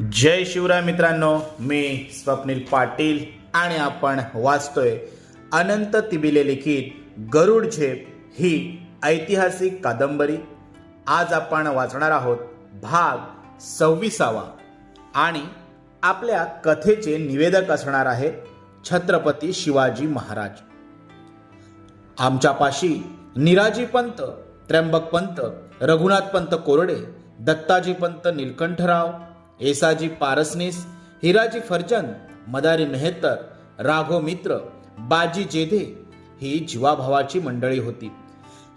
जय शिवराय मित्रांनो मी स्वप्नील पाटील आणि आपण वाचतोय अनंत तिबिले लिखित गरुड झेप ही ऐतिहासिक कादंबरी. आज आपण वाचणार आहोत भाग सव्वीसावा. आणि आपल्या कथेचे निवेदक असणार आहेत छत्रपती शिवाजी महाराज. आमच्यापाशी निराजी पंत त्र्यंबक पंत रघुनाथ पंत कोरडे दत्ताजी पंत निलकंठराव एसाजी पारसनीस हिराजी फर्जंद मदारी मेहतर राघो मित्र बाजी जेधे ही जीवाभावाची मंडळी होती.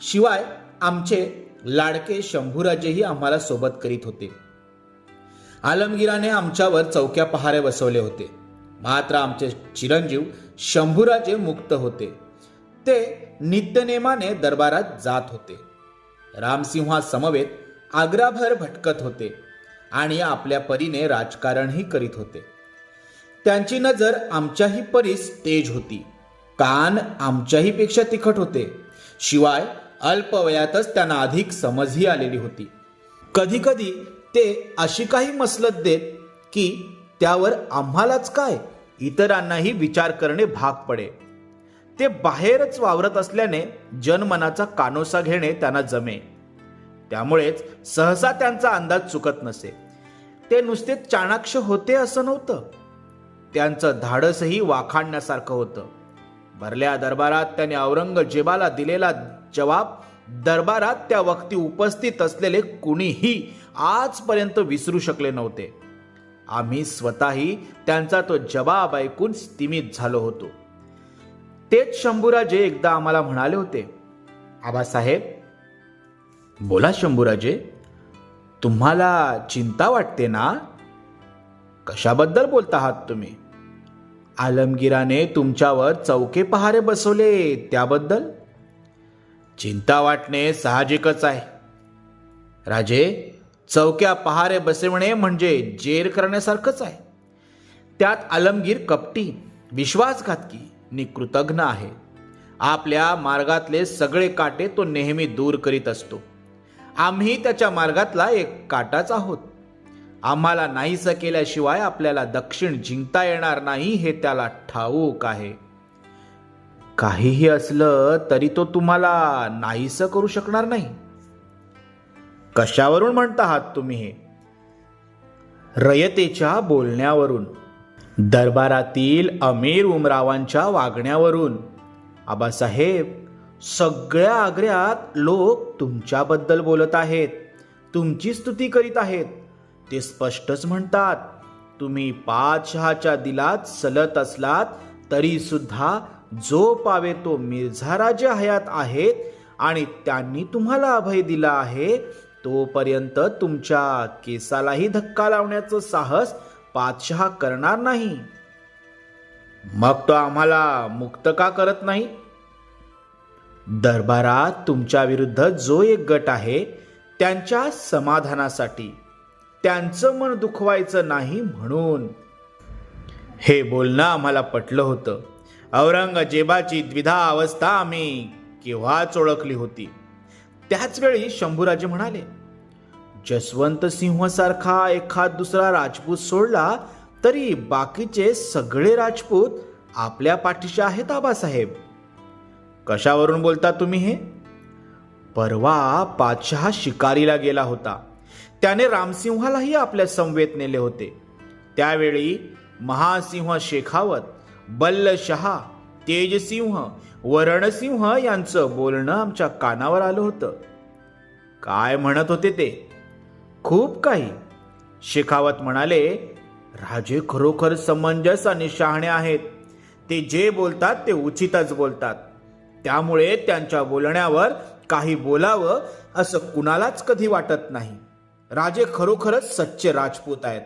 शिवाय आमचे लाडके शंभूराजेही आम्हाला सोबत करीत होते. आलमगिराने आमच्यावर चौक्या पहारे बसवले होते. मात्र आमचे चिरंजीव शंभूराजे मुक्त होते. ते नित्यनेमाने दरबारात जात होते. रामसिंहा समवेत आग्राभर भटकत होते. आणि आपल्या परीने राजकारणही करीत होते. त्यांची नजर आमच्याही परीस तेज होती. कान आमच्याही पेक्षा तिखट होते. शिवाय अल्पवयातच त्यांना अधिक समजही आलेली होती. कधी कधी ते अशी काही मसलत देत की त्यावर आम्हालाच काय? इतरांनाही विचार करणे भाग पडे. ते बाहेरच वावरत असल्याने जनमनाचा कानोसा घेणे त्यांना जमे. त्यामुळेच सहसा त्यांचा अंदाज चुकत नसे. ते नुसते चाणाक्ष होते असं नव्हतं. त्यांचं धाडसही वाखाणण्यासारखं होतं. भरल्या दरबारात त्याने औरंगजेबाला दिलेला जवाब दरबारात त्या वक्ती उपस्थित असलेले कुणीही आजपर्यंत विसरू शकले नव्हते. आम्ही स्वतःही त्यांचा तो जवाब ऐकून स्तिमित झालो होतो. तेच शंभूराजे एकदा आम्हाला म्हणाले होते आबासाहेब बोला शंभूराजे तुम्हाला चिंता वाटते ना? कशाबद्दल बोलता आहात तुम्ही? आलमगिराने तुमच्यावर चौके पहारे बसवले त्याबद्दल? चिंता वाटणे साहजिकच आहे. राजे चौक्या पहारे बसवणे म्हणजे जेर करण्यासारखंच आहे. त्यात आलमगीर कपटी विश्वासघातकी नि कृतघ्न आहे. आपल्या मार्गातले सगळे काटे तो नेहमी दूर करीत असतो. आम्ही त्याच्या मार्गातला एक काटाच आहोत. आम्हाला नाहीसं केल्याशिवाय आपल्याला दक्षिण जिंकता येणार नाही हे त्याला ठाऊक आहे. काहीही असलं तरी तो तुम्हाला नाहीसं करू शकणार नाही. कशावरून म्हणता आहात तुम्ही हे? रयतेच्या बोलण्यावरून दरबारातील अमीर उमरावांच्या वागण्यावरून. आबासाहेब सगळ्या आग्र्यात लोक तुमच्याबद्दल बोलत आहेत. तुमची स्तुती करीत आहेत. ते स्पष्टच म्हणतात तुम्ही पाचशहाच्या दिलात सलत असलात तरी सुद्धा जो पावे तो मिर्झा राजे हयात आहेत आणि त्यांनी तुम्हाला अभय दिला आहे तोपर्यंत तुमच्या केसालाही धक्का लावण्याचं साहस पाचशहा करणार नाही. मग तो आम्हाला मुक्त का करत नाही? दरबारात तुमच्या विरुद्ध जो एक गट आहे त्यांच्या समाधानासाठी. त्यांचं मन दुखवायचं नाही म्हणून. हे बोलणं आम्हाला पटलं होतं. औरंगजेबाची द्विधा अवस्था आम्ही केव्हाच ओळखली होती. त्याच वेळी शंभूराजे म्हणाले जसवंत सिंहसारखा एखाद दुसरा राजपूत सोडला तरी बाकीचे सगळे राजपूत आपल्या पाठीशी आहेत आबासाहेब. कशावरून बोलता तुम्ही हे? परवा पाचशहा शिकारीला गेला होता. त्याने रामसिंहालाही आपल्या संवेत नेले होते. त्यावेळी महासिंह शेखावत बल्लशहा तेजसिंह वरणसिंह यांचं बोलणं आमच्या कानावर आलं होतं. काय म्हणत होते ते? खूप काही. शेखावत म्हणाले राजे खरोखर समंजस आणि शहाणे आहेत. ते जे बोलतात ते उचितच बोलतात. त्यामुळे त्यांच्या बोलण्यावर काही बोलावं असं कुणालाच कधी वाटत नाही. राजे खरोखरच सच्चे राजपूत आहेत.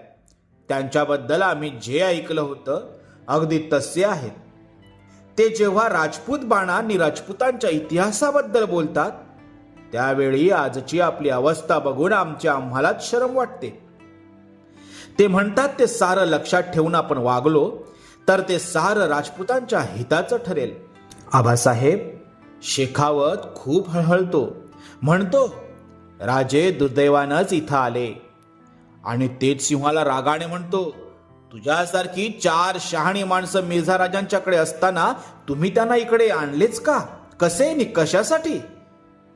त्यांच्याबद्दल आम्ही जे ऐकलं होतं अगदी तसे आहेत. ते जेव्हा राजपूत बाणा आणि राजपूतांच्या इतिहासाबद्दल बोलतात त्यावेळी आजची आपली अवस्था बघून आमच्या आम्हालाच शरम वाटते. ते म्हणतात ते सारं लक्षात ठेवून आपण वागलो तर ते सारं राजपूतांच्या हिताचं ठरेल. आबासाहेब शेखावत खूप हळहळतो. म्हणतो राजे दुर्दैवानंच इथं आले. आणि तेच सिंहाला रागाने म्हणतो तुझ्यासारखी चार शहाणी माणसं मिर्झा राजांच्याकडे असताना तुम्ही त्यांना इकडे आणलेच का? कसे नि कशासाठी?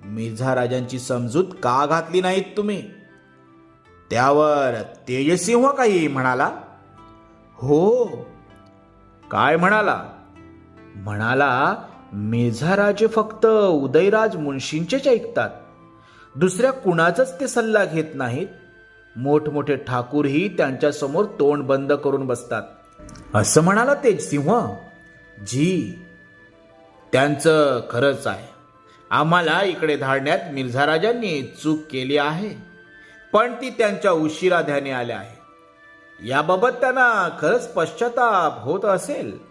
मिर्झा राजांची समजूत का घातली नाहीत तुम्ही? त्यावर तेजसिंह काही म्हणाला हो. काय म्हणाला? म्हणाला मेझाराजे फक्त उदयराज मुंशींचेच ऐकतात. दुसऱ्या कुणाचाच ते सल्ला घेत नाहीत. मोठमोठे ठाकूरही त्यांच्यासमोर तोंड बंद करून बसतात. असं म्हणाला तेजसिंह. जी त्यांचं खरंच आहे. आम्हाला इकडे धाडण्यात मिर्झा राजांनी चूक केली आहे. पण ती त्यांच्या उशिराध्याने आल्या आहे याबाबत त्यांना खरंच पश्चाताप होत असेल.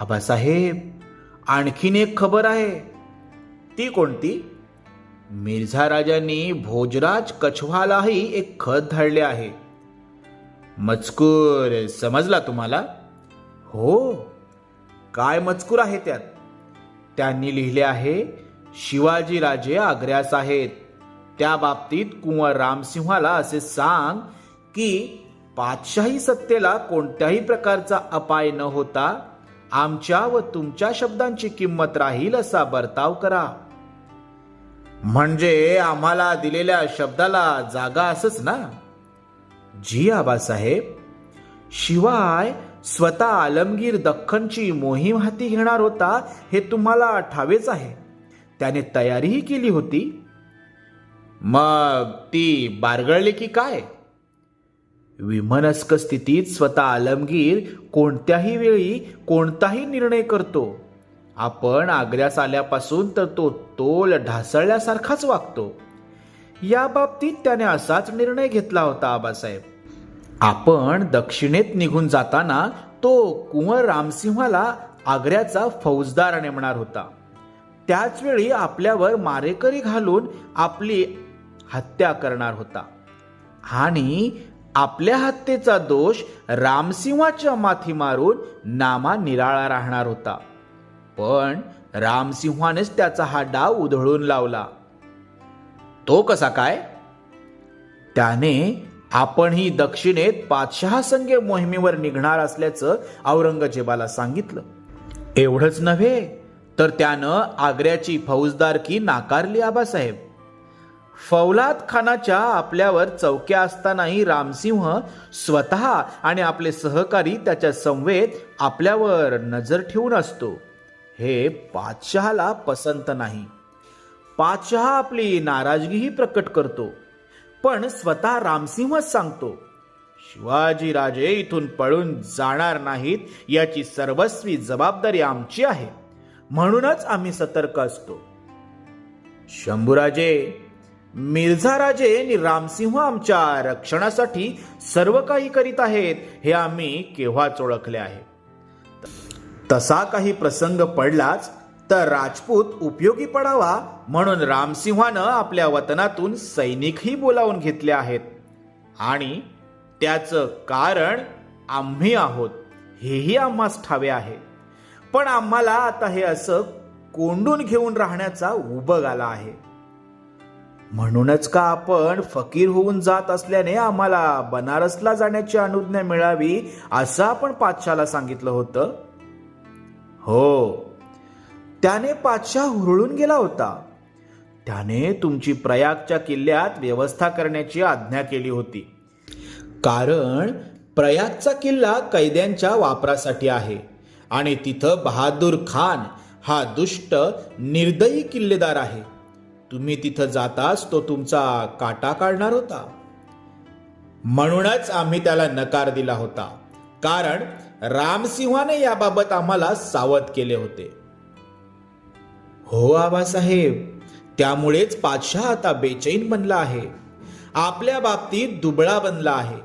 आबासाहेब आणखीन एक खबर आहे. ती कोणती? मिर्झा राजांनी भोजराज कछवालाही एक खत धाडले आहे. मजकूर समजला तुम्हाला? हो. काय मजकूर आहे त्यात? त्यांनी लिहिले आहे शिवाजी राजे आग्र्यास आहेत त्या बाबतीत कुंवर रामसिंहाला असे सांग की पाचशाही सत्तेला कोणत्याही प्रकारचा अपाय न होता आमच्या व तुमच्या शब्दांची किंमत राहील असा बर्ताव करा. म्हणजे आम्हाला दिलेल्या शब्दाला जागा असच ना? जी आबासाहेब शिवाय स्वतः आलमगीर दख्खनची मोहीम हाती घेणार होता हे तुम्हाला ठावेच आहे. त्याने तयारीही केली होती. मग ती बारगळली की काय? विमनस्क स्थितीत स्वतः आलमगीर कोणत्याही वेळी कोणताही निर्णय करतो. आपण आग्र्यास आल्यापासून तर तो तोल ढासळल्यासारखाच वागतो. या बाबतीत त्याने असाच निर्णय घेतला होता आबासाहेब. आपण दक्षिणेत निघून जाताना तो कुंवर रामसिंहाला आग्र्याचा फौजदार नेमणार होता. त्याच वेळी आपल्यावर मारेकरी घालून आपली हत्या करणार होता. आणि आपल्या हत्येचा दोष रामसिंहाच्या माथी मारून नामा निराळा राहणार होता. पण रामसिंहानेच त्याचा हा डाव उधळून लावला. तो कसा काय? त्याने आपण ही दक्षिणेत पातशहा संघे मोहिमेवर निघणार असल्याचं औरंगजेबाला सांगितलं. एवढंच नव्हे तर त्यानं आग्र्याची फौजदारकी नाकारली आबासाहेब. फौलाद खानाच्या आपल्यावर चौक्या असतानाही रामसिंह स्वतः आणि आपले सहकारी त्याच्या संवेद आपल्यावर नजर ठेवून असतो. हे पादशहाला पसंत नाही. पादशहा आपली नाराजगीही प्रकट करतो. पण स्वतः रामसिंहच सांगतो शिवाजी राजे इथून पळून जाणार नाहीत याची सर्वस्वी जबाबदारी आमची आहे. म्हणूनच आम्ही सतर्क असतो. शंभूराजे मिर्झा राजे आणि रामसिंह आमच्या रक्षणासाठी सर्व काही करीत आहेत हे आम्ही केव्हाच ओळखले आहे. तसा काही प्रसंग पडलाच तर राजपूत उपयोगी पडावा म्हणून रामसिंहानं आपल्या वतनातून सैनिकही बोलावून घेतले आहेत. आणि त्याचं कारण आम्ही आहोत हेही आम्हास ठावे आहे. पण आम्हाला आता हे असं कोंडून घेऊन राहण्याचा उबग आला आहे. म्हणूनच का आपण फकीर होऊन जात असल्याने आम्हाला बनारसला जाण्याची अनुज्ञा मिळावी असं आपण पाचशाला सांगितलं होतं? हो. त्याने पाचशा हुरळून गेला होता. त्याने तुमची प्रयागच्या किल्ल्यात व्यवस्था करण्याची आज्ञा केली होती. कारण प्रयागचा किल्ला कैद्यांच्या वापरासाठी आहे आणि तिथं बहादूर खान हा दुष्ट निर्दयी किल्लेदार आहे. तुम्ही तिथं जाताच तो तुमचा काटा काढणार होता. म्हणूनच आम्ही त्याला नकार दिला होता. कारण रामसिंहाने याबाबत आम्हाला सावध केले होते. हो आबासाहेब. त्यामुळेच पाचशा आता बेचैन बनला आहे. आपल्या बाबतीत दुबळा बनला आहे.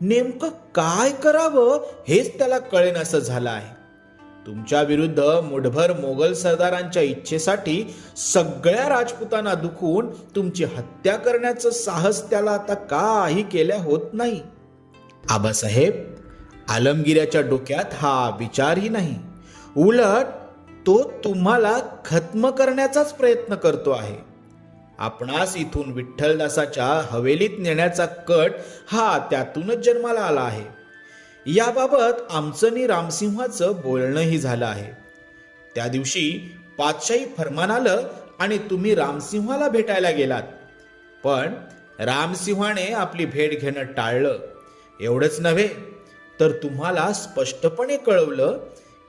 नेमकं काय करावं हेच त्याला कळेन असं झालं आहे. तुमच्या विरुद्ध मुठभर मोगल सरदारांच्या इच्छेसाठी सगळ्या राजपुतांना दुखवून तुमची हत्या करण्याचं साहस त्याला आता काही केल्या होत नाही. आबासाहेब आलमगिऱ्याच्या डोक्यात हा विचारही नाही. उलट तो तुम्हाला खत्म करण्याचाच प्रयत्न करतो आहे. आपणास इथून विठ्ठलदासाच्या हवेलीत नेण्याचा कट हा त्यातूनच जन्माला आला आहे. याबाबत आमचं आणि रामसिंहाचं बोलणंही झालं आहे. त्या दिवशी पातशाही फरमान आलं आणि तुम्ही रामसिंहाला भेटायला गेलात. पण रामसिंहाने आपली भेट घेणं टाळलं. एवढंच नव्हे तर तुम्हाला स्पष्टपणे कळवलं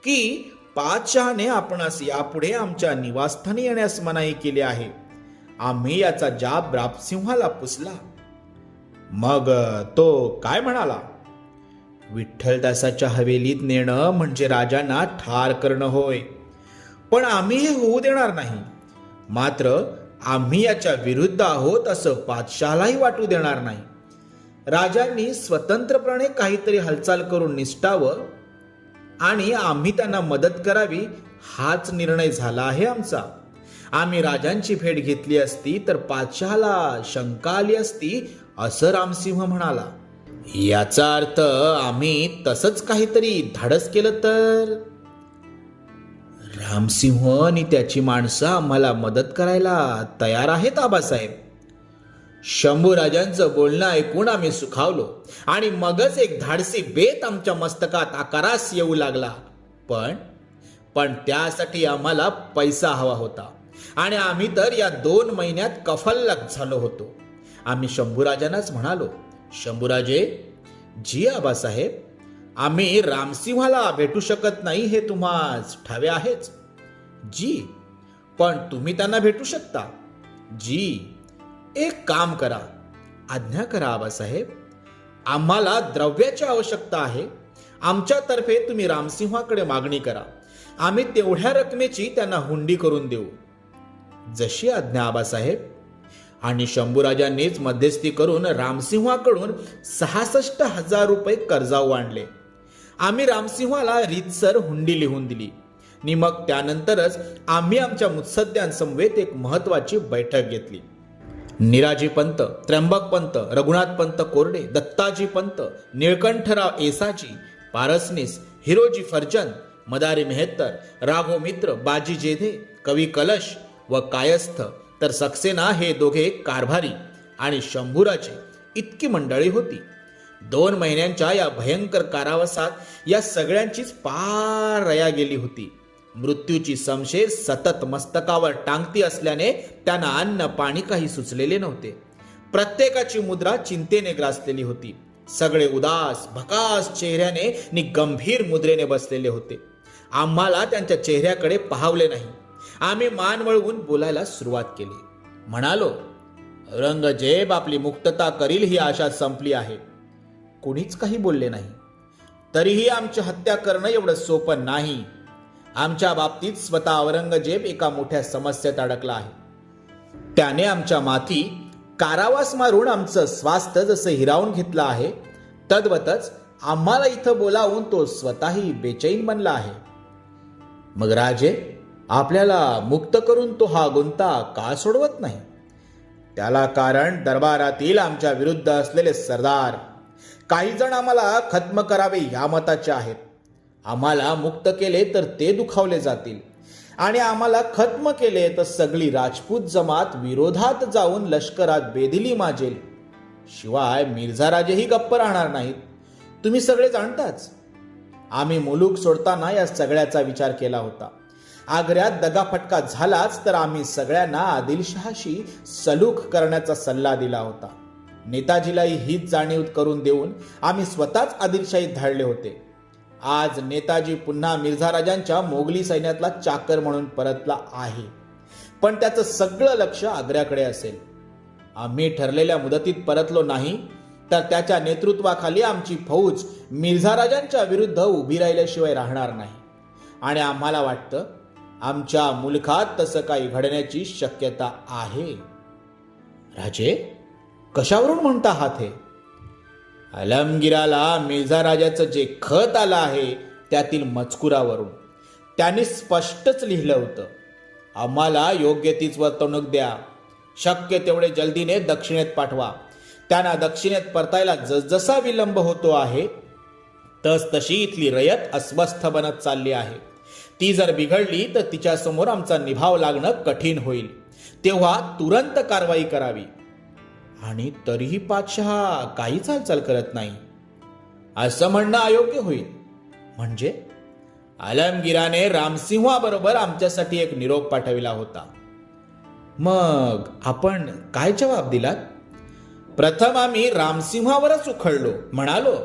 की पातशहाने आपणास यापुढे आमच्या निवासस्थानी येण्यास मनाई केली आहे. आम्ही याचा जाब रामसिंहाला पुसला. मग तो काय म्हणाला? विठ्ठलदासाच्या हवेलीत नेणं म्हणजे राजांना ठार करणं होय. पण आम्ही हे होऊ देणार नाही. मात्र आम्ही याच्या विरुद्ध आहोत असं पातशालाही वाटू देणार नाही. राजांनी स्वतंत्रपणे काहीतरी हालचाल करून निष्ठावं आणि आम्ही त्यांना मदत करावी हाच निर्णय झाला आहे आमचा. आम्ही राजांची भेट घेतली असती तर पादशहाला शंका आली असती असं रामसिंह म्हणाला. याचा अर्थ आम्ही तसंच काहीतरी धाडस केलं तर? रामसिंह आणि त्याची माणसं आम्हाला मदत करायला तयार आहेत आबासाहेब. शंभूराजांचं बोलणं ऐकून आम्ही सुखावलो आणि मगच एक धाडसी बेत आमच्या मस्तकात आकारास येऊ लागला. पण पण त्यासाठी आम्हाला पैसा हवा होता आणि आम्ही तर या दोन महिन्यात कफल्लक झालो होतो. आम्ही शंभूराजांनाच म्हणालो शंभूराजे जी आबासाहेब आम्ही रामसिंहाला भेटू शकत नाही हे तुम्हास ठावे आहेच जी पण तुम्ही त्यांना भेटू शकता. जी एक काम करा. आज्ञा करा आबासाहेब आम्हाला द्रव्याची आवश्यकता आहे. आमच्यातर्फे तुम्ही रामसिंहाकडे मागणी करा. आम्ही तेवढ्या रकमेची त्यांना हुंडी करून देऊ. जशी आज्ञा आबासाहेब आणि शंभूराजांनीच मध्यस्थी करून रामसिंहाकडून सहासष्ट हजार रुपये कर्जाऊ आणले. आम्ही रामसिंहाला रीतसर हुंडी लिहून दिली. आणि मग त्यानंतरच आम्ही आमच्या मुत्सद्यांसमवेत एक महत्वाची बैठक घेतली. निराजी पंत त्र्यंबक पंत रघुनाथ पंत कोरडे दत्ताजी पंत निळकंठराव एसाजी पारसनीस हिरोजी फर्जन मदारी मेहत्तर राघो मित्र बाजी जेधे कवी कलश व कायस्थ तर सक्सेना हे दोघे कारभारी आणि शंभूराचे इतकी मंडळी होती. दोन महिन्यांच्या या भयंकर कारावासात या सगळ्यांचीच पार रया गेली होती. मृत्यूची समशेर सतत मस्तकावर टांगती असल्याने त्यांना अन्न पाणी काही सुचलेले नव्हते. प्रत्येकाची मुद्रा चिंतेने ग्रासलेली होती. सगळे उदास भकास चेहऱ्याने नि गंभीर मुद्रेने बसलेले होते. आम्हाला त्यांच्या चेहऱ्याकडे पाहावले नाही. आम्ही मान वळवून बोलायला सुरुवात केली. म्हणालो रंगजेब आपली मुक्तता करील ही आशा संपली आहे. कोणीच काही बोलले नाही. तरीही आमची हत्या करणं एवढं सोपं नाही. आमच्या बाबतीत स्वतः औरंगजेब एका मोठ्या समस्येत अडकला आहे. त्याने आमच्या माथी कारावास मारून आमचं स्वास्थ्य जसं हिरावून घेतलं आहे तद्वतच आम्हाला इथं बोलावून तो स्वतःही बेचैन बनला आहे. मग राजे आपल्याला मुक्त करून तो हा गुंता का सोडवत नाही? त्याला कारण दरबारातील आमच्या विरुद्ध असलेले सरदार. काही जण आम्हाला खत्म करावे या मताचे आहेत. आम्हाला मुक्त केले तर ते दुखावले जातील. आणि आम्हाला खत्म केले तर सगळी राजपूत जमात विरोधात जाऊन लष्करात बेदिली माजेल. शिवाय मिर्झा राजेही गप्प राहणार नाहीत. तुम्ही सगळे जाणताच. आम्ही मुलूक सोडताना या सगळ्याचा विचार केला होता. आग्र्यात दगाफटका झालाच तर आम्ही सगळ्यांना आदिलशहाशी सलूक करण्याचा सल्ला दिला होता. नेताजीलाही हीच जाणीव करून देऊन आम्ही स्वतःच आदिलशाहीत धाडले होते. आज नेताजी पुन्हा मिर्झा राजांच्या मोगली सैन्यातला चाकर म्हणून परतला आहे. पण त्याचं सगळं लक्ष आग्र्याकडे असेल. आम्ही ठरलेल्या मुदतीत परतलो नाही तर त्याच्या नेतृत्वाखाली आमची फौज मिर्झा राजांच्या विरुद्ध उभी राहिल्याशिवाय राहणार नाही. आणि आम्हाला वाटतं आमच्या मुलखात तसं काही घडण्याची शक्यता आहे. राजे कशावरून म्हणता आहात हे? अलमगिराला मिर्झा राजाचं जे खत आलं आहे त्यातील मजकुरावरून. त्याने स्पष्टच लिहिलं होतं. आम्हाला योग्य तीच वर्तवणूक द्या. शक्य तेवढे जल्दीने दक्षिणेत पाठवा. त्यांना दक्षिणेत परतायला जसजसा विलंब होतो आहे तस तशी इथली रयत अस्वस्थ बनत चालली आहे. ती जर बिघडली तर तिच्यासमोर आमचा निभाव लागणं कठीण होईल. तेव्हा तुरंत कारवाई करावी. आणि तरीही पादशहा काहीच हालचाल करत नाही. असं म्हणणं अयोग्य होईल. म्हणजे? आलमगिराने रामसिंहाबरोबर आमच्यासाठी एक निरोप पाठविला होता. मग आपण काय जबाब दिलात? प्रथम आम्ही रामसिंहावरच उखळलो म्हणालो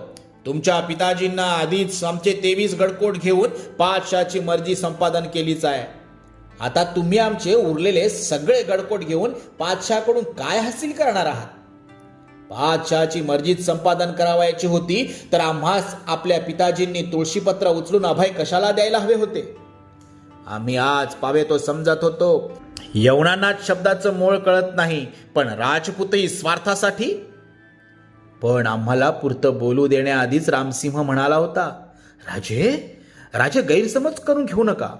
तुमच्या पिताजींना आधीच आमचे तेवीस गडकोट घेऊन पाचशाची मर्जी संपादन केलीच आहे. आता तुम्ही आमचे उरलेले सगळे गडकोट घेऊन पाचशाकडून काय हासिल करणार आहात? पाचशाची मर्जीत संपादन करावायची होती तर आम्हास आपल्या पिताजींनी तुळशीपत्र उचलून अभय कशाला द्यायला हवे होते? आम्ही आज पावे तो समजत होतो. यवनांनाच शब्दाचं मूळ कळत नाही पण राजपूतही स्वार्थासाठी पण आम्हाला पुरतं बोलू देण्याआधीच रामसिंह म्हणाला होता राजे राजे गैरसमज करून घेऊ नका.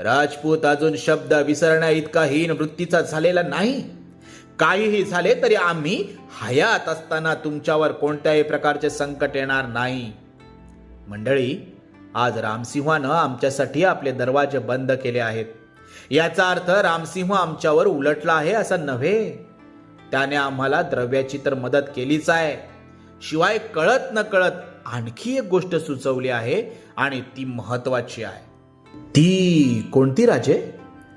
राजपूत अजून शब्द विसरण्या इतका हीन वृत्तीचा झालेला नाही. काहीही झाले तरी आम्ही हयात असताना तुमच्यावर कोणत्याही प्रकारचे संकट येणार नाही. मंडळी आज रामसिंहानं आमच्यासाठी आपले दरवाजे बंद केले आहेत. याचा अर्थ रामसिंह आमच्यावर उलटला आहे असं नव्हे. त्याने आम्हाला द्रव्याची तर मदत केलीच आहे. शिवाय कळत न कळत आणखी एक गोष्ट सुचवली आहे आणि ती महत्वाची आहे. ती कोणती राजे?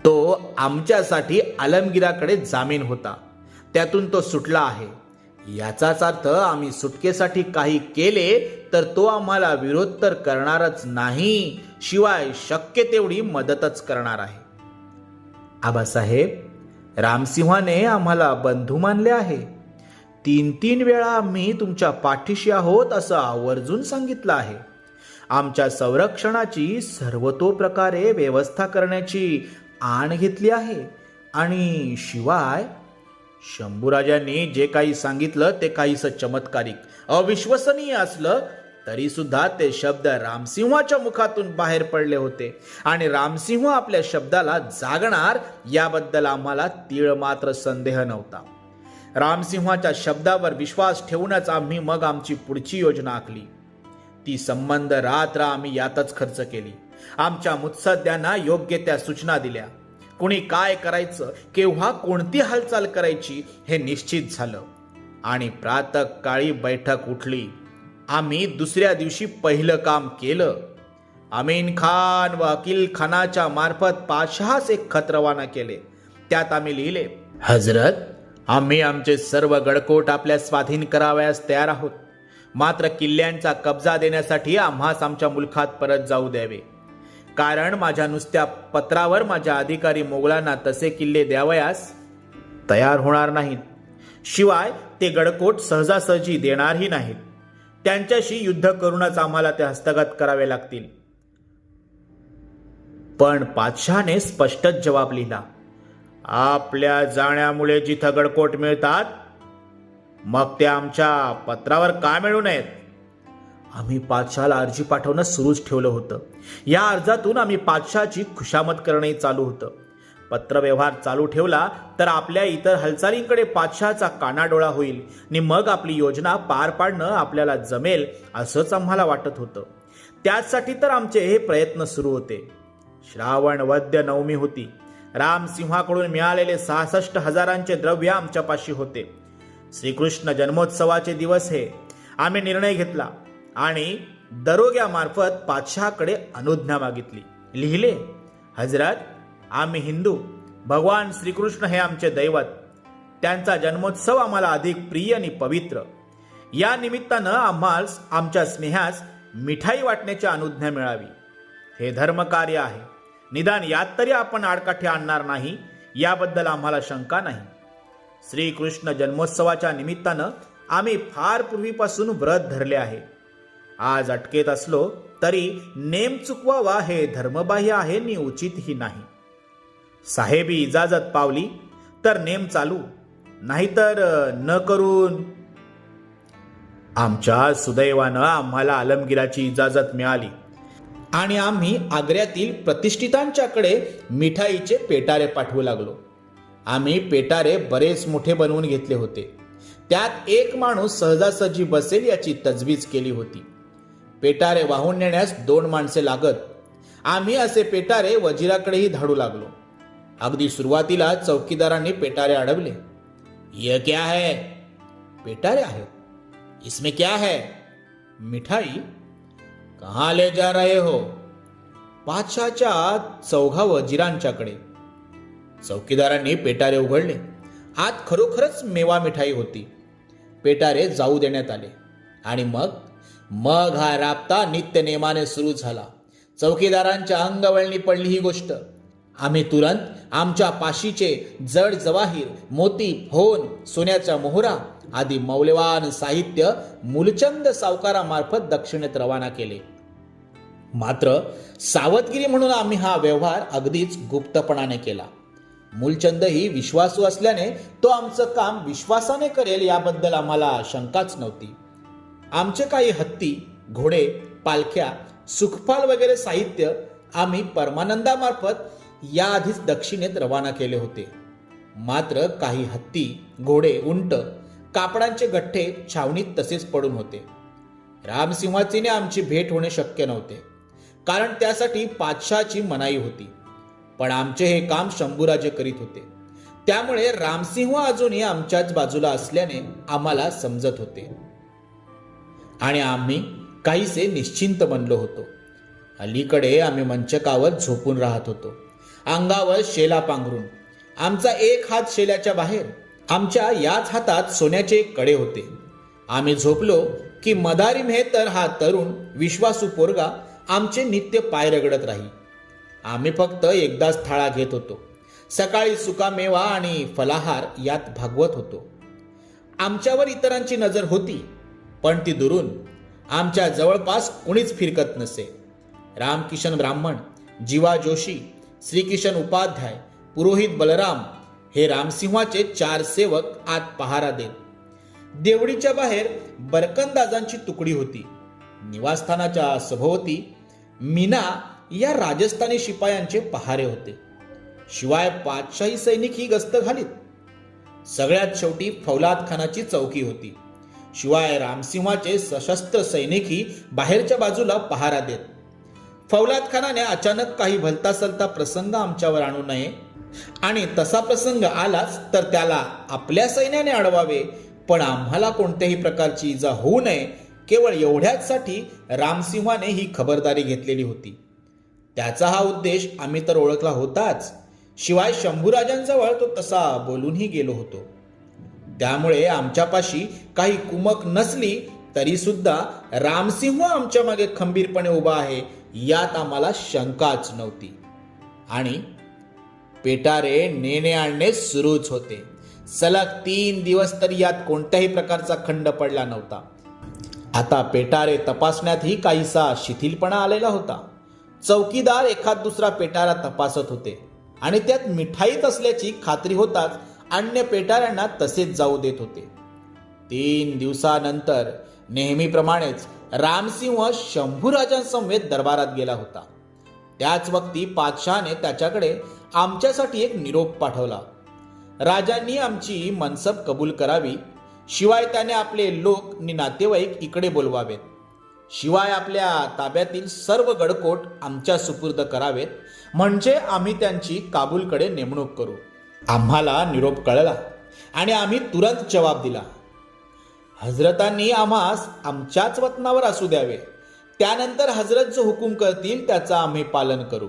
तो आमच्यासाठी आलमगिराकडे जामीन होता. त्यातून तो सुटला आहे. याचाच अर्थ आम्ही सुटकेसाठी काही केले तर तो आम्हाला विरोध तर करणारच नाही शिवाय शक्य तेवढी मदतच करणार आहे. आबासाहेब रामसिंहाने आम्हाला बंधू मानले आहे. तीन तीन वेळा आम्ही तुमच्या पाठीशी आहोत असं आवर्जून सांगितलं आहे. आमच्या संरक्षणाची सर्वतोप्रकारे व्यवस्था करण्याची आण घेतली आहे. आणि शिवाय शंभूराजांनी जे काही सांगितलं ते काहीसं चमत्कारिक अविश्वसनीय असलं तरी सुद्धा ते शब्द रामसिंहाच्या मुखातून बाहेर पडले होते. आणि रामसिंह आपल्या शब्दाला जागणार याबद्दल आम्हाला तीळ मात्र संदेह नव्हता. रामसिंहाच्या शब्दावर विश्वास ठेवूनच आम्ही मग आमची पुढची योजना आखली. ती संबंध रात्र आम्ही यातच खर्च केली. आमच्या मुत्सद्यांना योग्य त्या सूचना दिल्या. कुणी काय करायचं केव्हा कोणती हालचाल करायची हे निश्चित झालं. आणि प्रातःकाळी बैठक उठली. आम्ही दुसऱ्या दिवशी पहिलं काम केलं. अमीन खान व अकिल खानाच्या मार्फत पाचहाच एक खत रवाना केले. त्यात आम्ही लिहिले हजरत आम्ही आमचे सर्व गडकोट आपल्या स्वाधीन करावयास तयार आहोत. मात्र किल्ल्यांचा कब्जा देण्यासाठी आम्हास आमच्या मुलखात परत जाऊ द्यावे. कारण माझ्या नुसत्या पत्रावर माझ्या अधिकारी मोगलांना तसे किल्ले द्यावयास तयार होणार नाहीत. शिवाय ते गडकोट सहजासहजी देणारही नाहीत. त्यांच्याशी युद्ध करूनच आम्हाला ते हस्तगत करावे लागतील. पण पातशहाने स्पष्टच जबाब लिहिला. आपल्या जाण्यामुळे जिथं गडकोट मिळतात मग ते आमच्या पत्रावर का मिळू नयेत? आम्ही पातशाला अर्जी पाठवणं सुरूच ठेवलं होतं. या अर्जातून आम्ही पातशाची खुशामत करणंही चालू होतं. पत्रव्यवहार चालू ठेवला तर आपल्या इतर हालचालींकडे पातशाचा कानाडोळा होईल आणि मग आपली योजना पार पाडणं आपल्याला जमेल असंच आम्हाला वाटत होतं. त्याचसाठी तर आमचे हे प्रयत्न सुरू होते. श्रावण वद्य नवमी होती. रामसिंहाकडून मिळालेले सहासष्ट हजारांचे द्रव्य आमच्यापाशी होते. श्रीकृष्ण जन्मोत्सवाचे दिवस हे आम्ही निर्णय घेतला आणि दरोग्यामार्फत पातशहाकडे अनुज्ञा मागितली. लिहिले हजरत आम्ही हिंदू. भगवान श्रीकृष्ण हे आमचे दैवत. त्यांचा जन्मोत्सव आम्हाला अधिक प्रिय आणि पवित्र. या निमित्तानं आम्हास आमच्या स्नेहास मिठाई वाटण्याची अनुज्ञा मिळावी. हे धर्मकार्य आहे. निदान यात तरी आपण आडकाठी आणणार नाही. याबद्दल आम्हाला शंका नाही. श्रीकृष्ण जन्मोत्सवाच्या निमित्तानं आम्ही फार पूर्वीपासून व्रत धरले आहे. आज अटकेत असलो तरी नेम चुकवावा हे धर्मबाह्य आहे नि उचितही नाही. साहेबी इजाजत पावली तर नेम चालू. नाहीतर न करून. आमच्या सुदैवानं आम्हाला आलमगिराची इजाजत मिळाली. आणि आम्ही आग्र्यातील प्रतिष्ठितांच्याकडे मिठाईचे पेटारे पाठवू लागलो. आम्ही पेटारे बरेच मोठे बनवून घेतले होते. त्यात एक माणूस सहजासहजी बसेल याची तजवीज केली होती. पेटारे वाहून नेण्यास दोन माणसे लागत आम्ही असे पेटारे वजिराकडेही धाडू लागलो. अगदी सुरुवातीला चौकीदारांनी पेटारे अडवले. ये क्या है? पेटारे आहेत. इसमें क्या है? मिठाई. कहाँ ले जा रहे हो? पाचशाच्या चौघा वजिरांच्याकडे चौकीदारांनी पेटारे उघडले. आत खरोखरच मेवा मिठाई होती. पेटारे जाऊ देण्यात आले. आणि मग मग हा राबता नित्य नेमाने सुरू झाला. चौकीदारांच्या अंगवळणी पडली ही गोष्ट. आम्ही तुरंत आमच्या पाशीचे जड जवाहीर मोती फोन सोन्याच्या मोहरा आदी मौल्यवान साहित्य मूलचंद सावकारामार्फत दक्षिणेत रवाना केले. मात्र सावधगिरी म्हणून आम्ही हा व्यवहार अगदीच गुप्तपणाने केला. मूलचंद ही विश्वासू असल्याने तो आमचं काम विश्वासाने करेल याबद्दल आम्हाला शंकाच नव्हती. आमचे काही हत्ती घोडे पालख्या सुखपाल वगैरे साहित्य आम्ही परमानंदामार्फत याआधीच दक्षिणेत रवाना केले होते. मात्र काही हत्ती घोडे उंट कापडांचे गठ्ठे छावणीत तसेच पडून होते. रामसिंहाचीने आमची भेट होणे शक्य नव्हते कारण त्यासाठी पाचशाची मनाई होती. पण आमचे हे काम शंभूराजे करीत होते. त्यामुळे रामसिंह अजूनही आमच्याच बाजूला असल्याने आम्हाला समजत होते. आणि आम्ही काहीसे निश्चिंत बनलो होतो. अलीकडे आम्ही मंचकावर झोपून राहत होतो. अंगावर शेला पांघरून. आमचा एक हात शेल्याच्या बाहेर आमच्या याच हातात सोन्याचे कडे होते. आम्ही झोपलो की मदारी मेहतर हा तरुण विश्वासू पोरगा आमचे नित्य पाय रगडत राही. आम्ही फक्त एकदाच थाळा घेत होतो. सकाळी सुकामेवा आणि फलाहार यात भागवत होतो. आमच्यावर इतरांची नजर होती पण ती दुरून आमच्या जवळपास कुणीच फिरकत नसे. रामकिशन ब्राह्मण जीवा जोशी श्रीकिशन उपाध्याय पुरोहित बलराम हे रामसिंहाचे चार सेवक आत पहारा देत. देवडीच्या बाहेर बरकंदाजांची तुकडी होती. निवासस्थानाच्या सभोवती मीना या राजस्थानी शिपायांचे पहारे होते. शिवाय पाचशाही सैनिक ही गस्त घालीत. सगळ्यात शेवटी फौलाद खानाची चौकी होती. शिवाय रामसिंहाचे सशस्त्र सैनिकही बाहेरच्या बाजूला पहारा देत. फौलाद खानाने अचानक काही भलता सलता प्रसंग आमच्यावर आणू नये आणि तसा प्रसंग आलाच तर त्याला आपल्या सैन्याने अडवावे. पण आम्हाला कोणत्याही प्रकारची इजा होऊ नये. केवळ एवढ्याचसाठी रामसिंहाने ही खबरदारी घेतलेली होती. त्याचा हा उद्देश आम्ही तर ओळखला होताच. शिवाय शंभूराजांजवळ तो तसा बोलूनही गेलो होतो. त्यामुळे आमच्यापाशी काही कुमक नसली तरी सुद्धा रामसिंह आमच्या मागे खंबीरपणे उभा आहे यात आम्हाला शंकाच नव्हती. आणि पेटारे नेणे आणणे सुरूच होते. सलग तीन दिवस तरी यात कोणत्याही प्रकारचा खंड पडला नव्हता. आता पेटारे तपासण्यातही काहीसा शिथिलपणा आलेला होता. चौकीदार एखाद दुसरा पेटारा तपासत होते आणि त्यात मिठाईत असल्याची खात्री होताच अन्य पेटाऱ्यांना तसेच जाऊ देत होते. तीन दिवसानंतर नेहमीप्रमाणेच रामसिंह शंभूराजांसमवेत दरबारात गेला होता. त्याच वक्ती पातशहाने त्याच्याकडे आमच्यासाठी एक निरोप पाठवला. राजांनी आमची मनसब कबूल करावी शिवाय त्याने आपले लोक आणि नातेवाईक इकडे बोलवावेत. शिवाय आपल्या ताब्यातील सर्व गडकोट आमच्या सुपूर्द करावेत म्हणजे आम्ही त्यांची काबूलकडे नेमणूक करू. आम्हाला निरोप कळला आणि आम्ही तुरंत जवाब दिला. हजरतांनी आम्हास आमच्याच वतनावर असू द्यावे. त्यानंतर हजरत जो हुकूम करतील त्याचा आम्ही पालन करू.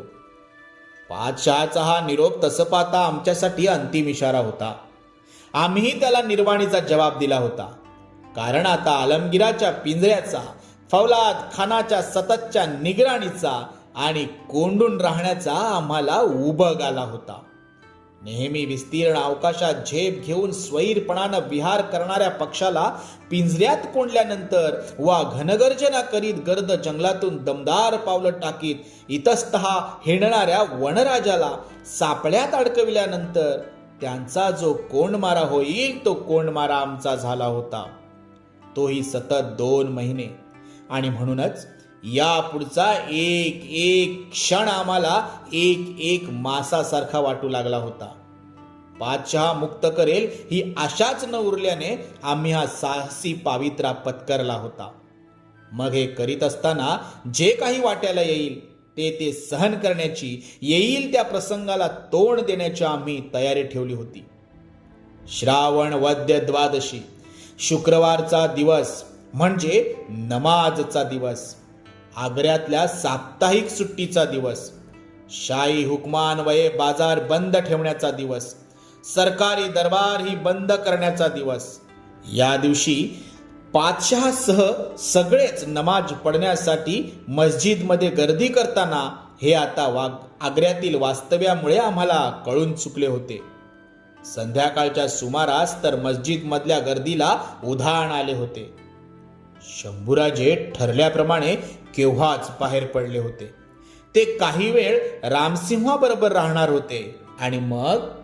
बादशहाचा हा निरोप तसं पाहता आमच्यासाठी अंतिम इशारा होता. आम्हीही त्याला निर्वाणीचा जवाब दिला होता. कारण आता आलमगिराच्या पिंजऱ्याचा फौलाद खानाच्या सततच्या निगराणीचा आणि कोंडून राहण्याचा आम्हाला उबग आला होता. नेहमी विस्तीर्ण अवकाशात झेप घेऊन स्वैरपणानं विहार करणाऱ्या पक्षाला पिंजऱ्यात कोंडल्यानंतर वा घनगर्जना करीत गर्द जंगलातून दमदार पावलं टाकीत इतस्तहा हिंडणाऱ्या वनराजाला सापळ्यात अडकविल्यानंतर त्यांचा जो कोंडमारा होईल तो कोंडमारा आमचा झाला होता. तोही सतत दोन महिने. आणि म्हणूनच या पुढचा एक एक क्षण आम्हाला एक एक मासासारखा वाटू लागला होता. पाचहा मुक्त करेल ही आशाच न उरल्याने आम्ही हा साहसी पावित्रा पत्करला होता. मग हे करीत असताना जे काही वाट्याला येईल ते ते सहन करण्याची येईल त्या प्रसंगाला तोंड देण्याची आम्ही तयारी ठेवली होती. श्रावण वद्य द्वादशी शुक्रवारचा दिवस म्हणजे नमाजचा दिवस. आग्र्यातल्या साप्ताहिक सुट्टीचा दिवस. शाही हुकमान्वये बाजार बंद ठेवण्याचा दिवस. सरकारी दरबार ही बंद करण्याचा दिवस. या दिवशी पाचशहासह सगळेच नमाज पडण्यासाठी मस्जिदमध्ये गर्दी करताना हे आता वाग आग्र्यातील वास्तव्यामुळे आम्हाला कळून चुकले होते. संध्याकाळच्या सुमारास तर मस्जिदमधल्या गर्दीला उधाण आले होते. शंभूराजे ठरल्याप्रमाणे केव्हाच बाहेर पडले होते. ते काही वेळ रामसिंहाबरोबर राहणार होते आणि मग